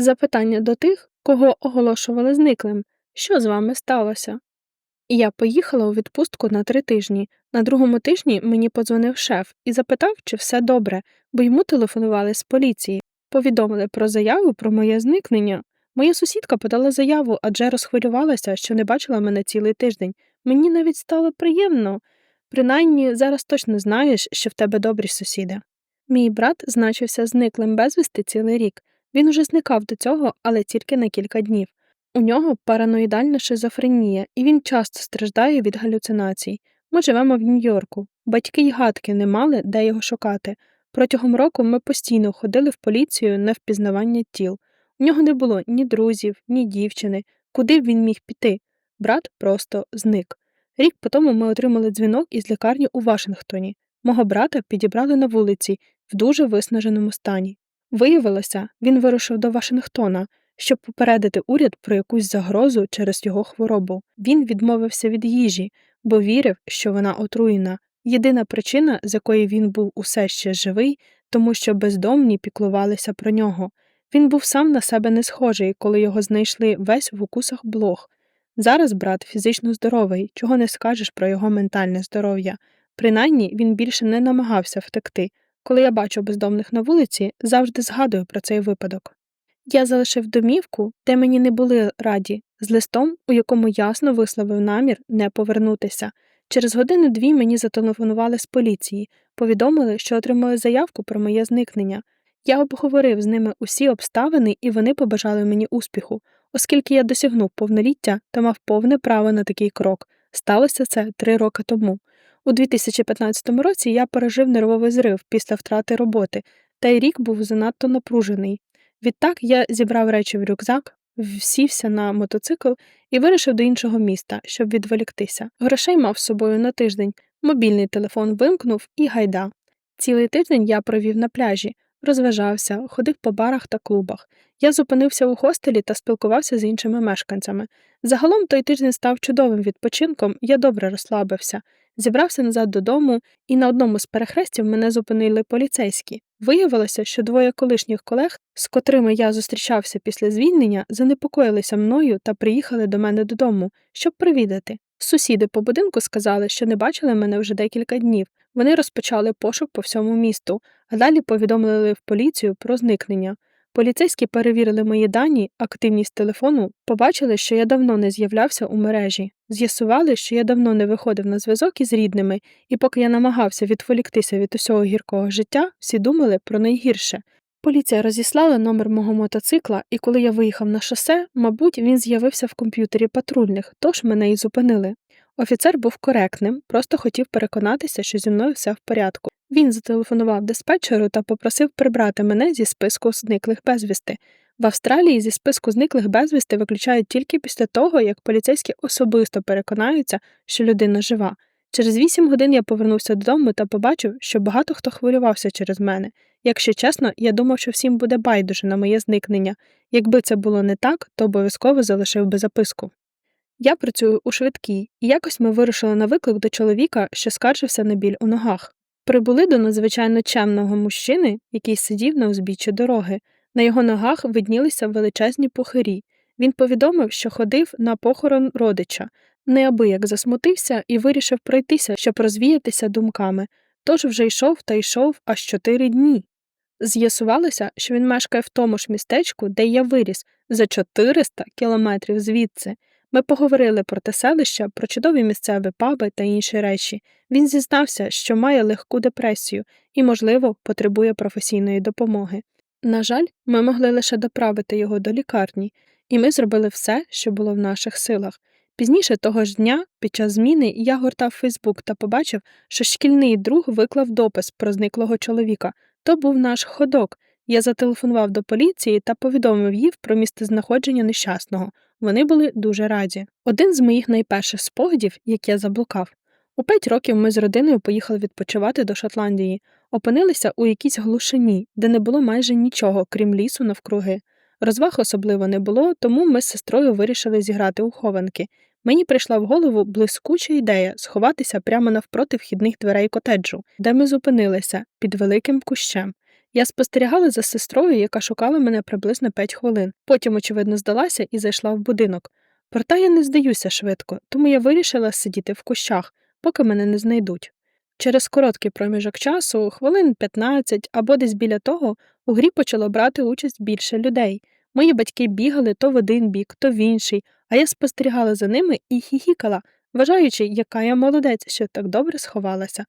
Запитання до тих, кого оголошували зниклим. Що з вами сталося? Я поїхала у відпустку на три тижні. На другому тижні мені подзвонив шеф і запитав, чи все добре, бо йому телефонували з поліції. Повідомили про заяву про моє зникнення. Моя сусідка подала заяву, адже розхвилювалася, що не бачила мене цілий тиждень. Мені навіть стало приємно. Принаймні, зараз точно знаєш, що в тебе добрі сусіди. Мій брат значився зниклим безвісти цілий рік. Він уже зникав до цього, але тільки на кілька днів. У нього параноїдальна шизофренія, і він часто страждає від галюцинацій. Ми живемо в Нью-Йорку. Батьки й гадки не мали, де його шукати. Протягом року ми постійно ходили в поліцію на впізнавання тіл. У нього не було ні друзів, ні дівчини, куди б він міг піти. Брат просто зник. Рік по тому ми отримали дзвінок із лікарні у Вашингтоні. Мого брата підібрали на вулиці в дуже виснаженому стані. Виявилося, він вирушив до Вашингтона, щоб попередити уряд про якусь загрозу через його хворобу. Він відмовився від їжі, бо вірив, що вона отруєна. Єдина причина, з якої він був усе ще живий, тому що бездомні піклувалися про нього. Він був сам на себе не схожий, коли його знайшли весь в укусах блох. Зараз брат фізично здоровий, чого не скажеш про його ментальне здоров'я. Принаймні він більше не намагався втекти. Коли я бачу бездомних на вулиці, завжди згадую про цей випадок. Я залишив домівку, де мені не були раді, з листом, у якому ясно висловив намір не повернутися. Через години дві мені зателефонували з поліції, повідомили, що отримали заявку про моє зникнення. Я обговорив з ними усі обставини, і вони побажали мені успіху, оскільки я досягнув повноліття та мав повне право на такий крок. Сталося це три роки тому. У 2015 році я пережив нервовий зрив після втрати роботи, та й рік був занадто напружений. Відтак я зібрав речі в рюкзак, всівся на мотоцикл і вирішив до іншого міста, щоб відволіктися. Грошей мав з собою на тиждень, мобільний телефон вимкнув і гайда. Цілий тиждень я провів на пляжі, розважався, ходив по барах та клубах. Я зупинився у хостелі та спілкувався з іншими мешканцями. Загалом той тиждень став чудовим відпочинком, я добре розслабився, зібрався назад додому, і на одному з перехрестів мене зупинили поліцейські. Виявилося, що двоє колишніх колег, з котрими я зустрічався після звільнення, занепокоїлися мною та приїхали до мене додому, щоб привідати. Сусіди по будинку сказали, що не бачили мене вже декілька днів. Вони розпочали пошук по всьому місту, а далі повідомили в поліцію про зникнення. Поліцейські перевірили мої дані, активність телефону, побачили, що я давно не з'являвся у мережі, з'ясували, що я давно не виходив на зв'язок із рідними, і поки я намагався відволіктися від усього гіркого життя, всі думали про найгірше. Поліція розіслала номер мого мотоцикла, і коли я виїхав на шосе, мабуть, він з'явився в комп'ютері патрульних, тож мене і зупинили. Офіцер був коректним, просто хотів переконатися, що зі мною все в порядку. Він зателефонував диспетчеру та попросив прибрати мене зі списку зниклих безвісти. В Австралії зі списку зниклих безвісти виключають тільки після того, як поліцейські особисто переконаються, що людина жива. Через вісім годин я повернувся додому та побачив, що багато хто хвилювався через мене. Якщо чесно, я думав, що всім буде байдуже на моє зникнення. Якби це було не так, то обов'язково залишив би записку. Я працюю у швидкій, і якось ми вирушили на виклик до чоловіка, що скаржився на біль у ногах. Прибули до надзвичайно чемного мужчини, який сидів на узбіччі дороги. На його ногах виднілися величезні пухирі. Він повідомив, що ходив на похорон родича, неабияк засмутився і вирішив пройтися, щоб розвіятися думками, тож вже йшов та йшов аж чотири дні. З'ясувалося, що він мешкає в тому ж містечку, де я виріс, за 400 кілометрів звідси. Ми поговорили про те селище, про чудові місцеві паби та інші речі. Він зізнався, що має легку депресію і, можливо, потребує професійної допомоги. На жаль, ми могли лише доправити його до лікарні, і ми зробили все, що було в наших силах. Пізніше того ж дня, під час зміни, я гортав Фейсбук та побачив, що шкільний друг виклав допис про зниклого чоловіка. То був наш ходок. Я зателефонував до поліції та повідомив їх про місцезнаходження нещасного. Вони були дуже раді. Один з моїх найперших спогадів, як я заблукав. У п'ять років ми з родиною поїхали відпочивати до Шотландії, опинилися у якійсь глушині, де не було майже нічого, крім лісу навкруги. Розваг особливо не було, тому ми з сестрою вирішили зіграти у хованки. Мені прийшла в голову блискуча ідея сховатися прямо навпроти вхідних дверей котеджу, де ми зупинилися під великим кущем. Я спостерігала за сестрою, яка шукала мене приблизно 5 хвилин. Потім, очевидно, здалася і зайшла в будинок. Проте я не здаюся швидко, тому я вирішила сидіти в кущах, поки мене не знайдуть. Через короткий проміжок часу, хвилин 15 або десь біля того, у грі почало брати участь більше людей. Мої батьки бігали то в один бік, то в інший, а я спостерігала за ними і хіхікала, вважаючи, яка я молодець, що так добре сховалася.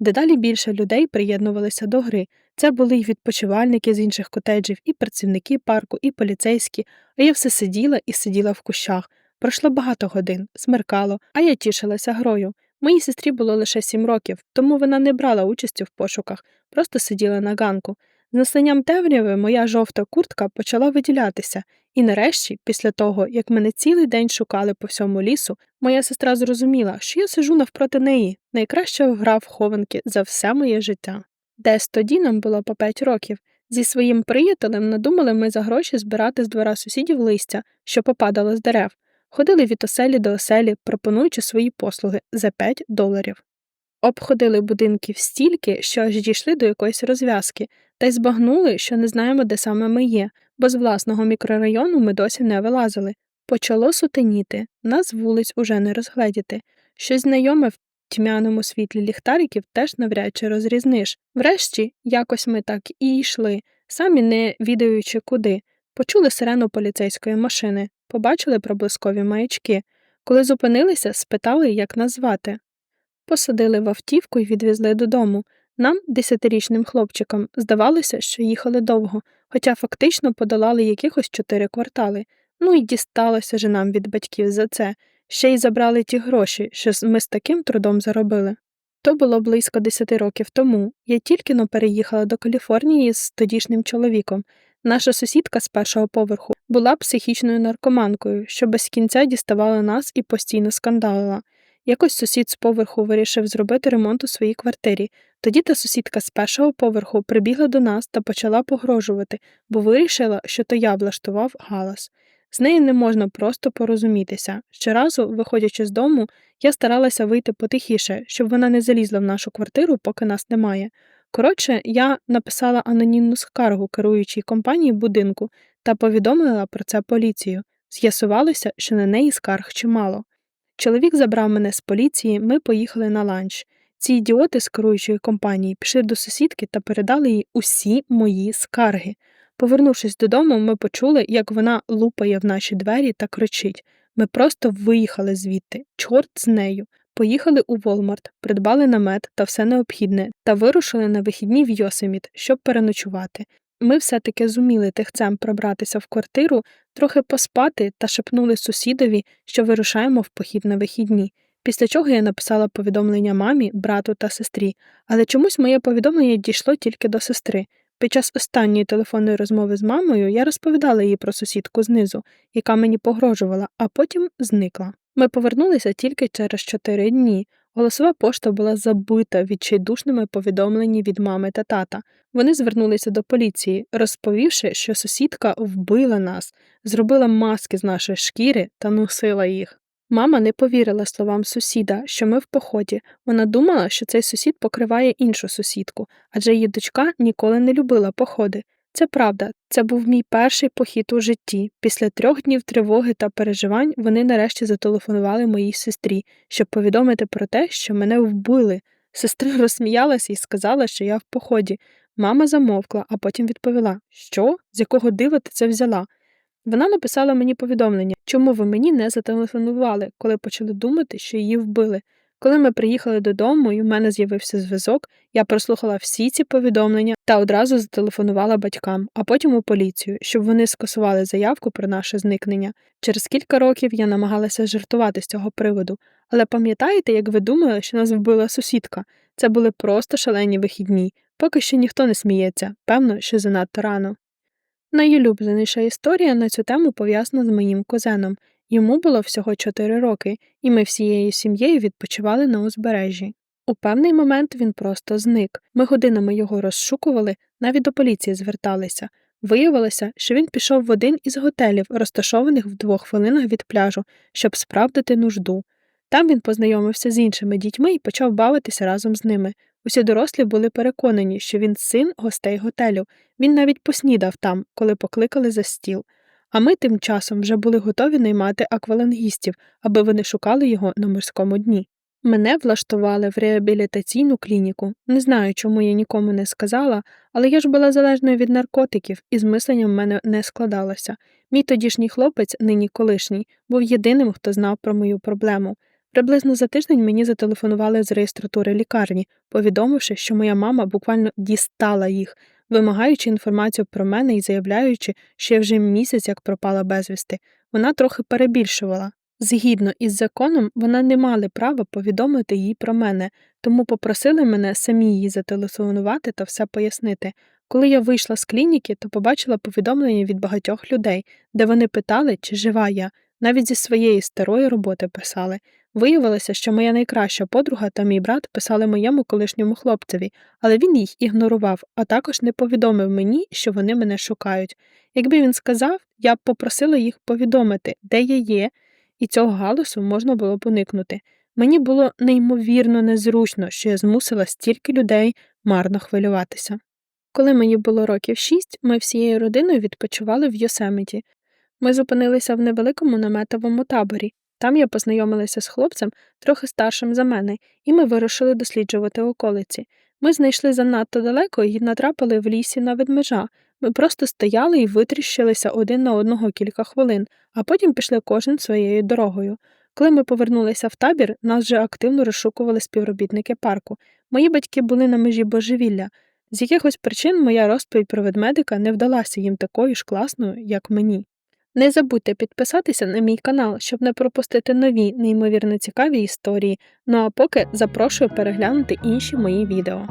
Дедалі більше людей приєднувалися до гри. Це були й відпочивальники з інших котеджів, і працівники парку, і поліцейські, а я все сиділа і сиділа в кущах. Пройшло багато годин, смеркало, а я тішилася грою. Моїй сестрі було лише сім років, тому вона не брала участі в пошуках, просто сиділа на ганку. З настанням темряви моя жовта куртка почала виділятися, і нарешті, після того, як мене цілий день шукали по всьому лісу, моя сестра зрозуміла, що я сижу навпроти неї, найкраща гра в хованки за все моє життя. Десь тоді нам було по п'ять років. Зі своїм приятелем надумали ми за гроші збирати з двора сусідів листя, що попадало з дерев, ходили від оселі до оселі, пропонуючи свої послуги за 5 доларів. Обходили будинків стільки, що аж дійшли до якоїсь розв'язки, та й збагнули, що не знаємо, де саме ми є, бо з власного мікрорайону ми досі не вилазили. Почало сутеніти, нас вулиць уже не розгледіти. Щось знайоме в тьмяному світлі ліхтариків теж навряд чи розрізниш. Врешті, якось ми так і йшли, самі не відаючи куди. Почули сирену поліцейської машини, побачили проблискові маячки. Коли зупинилися, спитали, як нас звати. Посадили в автівку і відвезли додому. Нам, десятирічним хлопчикам, здавалося, що їхали довго, хоча фактично подолали якихось чотири квартали. Ну і дісталося же нам від батьків за це, ще й забрали ті гроші, що ми з таким трудом заробили. То було близько десяти років тому. Я тільки но переїхала до Каліфорнії з тодішнім чоловіком. Наша сусідка з першого поверху була психічною наркоманкою, що без кінця діставала нас і постійно скандалила. Якось сусід з поверху вирішив зробити ремонт у своїй квартирі. Тоді та сусідка з першого поверху прибігла до нас та почала погрожувати, бо вирішила, що то я влаштував галас. З нею не можна просто порозумітися. Щоразу, виходячи з дому, я старалася вийти потихіше, щоб вона не залізла в нашу квартиру, поки нас немає. Коротше, я написала анонімну скаргу керуючій компанії будинку та повідомила про це поліцію. З'ясувалося, що на неї скарг чимало. Чоловік забрав мене з поліції, ми поїхали на ланч. Ці ідіоти з керуючої компанії пішли до сусідки та передали їй усі мої скарги. Повернувшись додому, ми почули, як вона лупає в наші двері та кричить ми просто виїхали звідти, чорт з нею. Поїхали у Волмарт, придбали намет та все необхідне, та вирушили на вихідні в Йосеміт, щоб переночувати. Ми все-таки зуміли тихцем пробратися в квартиру, трохи поспати та шепнули сусідові, що вирушаємо в похід на вихідні. Після чого я написала повідомлення мамі, брату та сестрі, але чомусь моє повідомлення дійшло тільки до сестри. Під час останньої телефонної розмови з мамою я розповідала їй про сусідку знизу, яка мені погрожувала, а потім зникла. Ми повернулися тільки через чотири дні. Голосова пошта була забита відчайдушними повідомленнями від мами та тата. Вони звернулися до поліції, розповівши, що сусідка вбила нас, зробила маски з нашої шкіри та носила їх. Мама не повірила словам сусіда, що ми в поході. Вона думала, що цей сусід покриває іншу сусідку, адже її дочка ніколи не любила походи. Це правда, це був мій перший похід у житті. Після трьох днів тривоги та переживань вони нарешті зателефонували моїй сестрі, щоб повідомити про те, що мене вбили. Сестра розсміялася і сказала, що я в поході. Мама замовкла, а потім відповіла: Що? З якого дива ти це взяла? Вона написала мені повідомлення, чому ви мені не зателефонували, коли почали думати, що її вбили. Коли ми приїхали додому і в мене з'явився зв'язок, я прослухала всі ці повідомлення та одразу зателефонувала батькам, а потім у поліцію, щоб вони скасували заявку про наше зникнення. Через кілька років я намагалася жартувати з цього приводу, але пам'ятаєте, як ви думали, що нас вбила сусідка? Це були просто шалені вихідні, поки що ніхто не сміється, певно, що занадто рано. Найулюбленіша історія на цю тему пов'язана з моїм кузеном. Йому було всього 4 роки, і ми всією сім'єю відпочивали на узбережжі. У певний момент він просто зник. Ми годинами його розшукували, навіть до поліції зверталися. Виявилося, що він пішов в один із готелів, розташованих в двох хвилинах від пляжу, щоб справдити нужду. Там він познайомився з іншими дітьми і почав бавитися разом з ними. Усі дорослі були переконані, що він син гостей готелю. Він навіть поснідав там, коли покликали за стіл. А ми тим часом вже були готові наймати аквалангістів, аби вони шукали його на морському дні. Мене влаштували в реабілітаційну клініку. Не знаю, чому я нікому не сказала, але я ж була залежною від наркотиків, і з мисленням в мене не складалося. Мій тодішній хлопець, нині колишній, був єдиним, хто знав про мою проблему. Приблизно за тиждень мені зателефонували з реєстратури лікарні, повідомивши, що моя мама буквально дістала їх, вимагаючи інформацію про мене і заявляючи, що я вже місяць як пропала безвісти. Вона трохи перебільшувала. Згідно із законом, вона не мали права повідомити їй про мене, тому попросили мене самі їй зателефонувати та все пояснити. Коли я вийшла з клініки, то побачила повідомлення від багатьох людей, де вони питали, чи жива я, навіть зі своєї старої роботи писали. Виявилося, що моя найкраща подруга та мій брат писали моєму колишньому хлопцеві, але він їх ігнорував, а також не повідомив мені, що вони мене шукають. Якби він сказав, я б попросила їх повідомити, де я є, і цього галасу можна було б уникнути. Мені було неймовірно незручно, що я змусила стільки людей марно хвилюватися. Коли мені було років шість, ми всією родиною відпочивали в Йосеміті. Ми зупинилися в невеликому наметовому таборі. Там я познайомилася з хлопцем, трохи старшим за мене, і ми вирушили досліджувати околиці. Ми знайшли занадто далеко і натрапили в лісі на ведмежа. Ми просто стояли і витріщилися один на одного кілька хвилин, а потім пішли кожен своєю дорогою. Коли ми повернулися в табір, нас вже активно розшукували співробітники парку. Мої батьки були на межі божевілля. З якихось причин моя розповідь про ведмедика не вдалася їм такою ж класною, як мені. Не забудьте підписатися на мій канал, щоб не пропустити нові неймовірно цікаві історії. Ну а поки запрошую переглянути інші мої відео.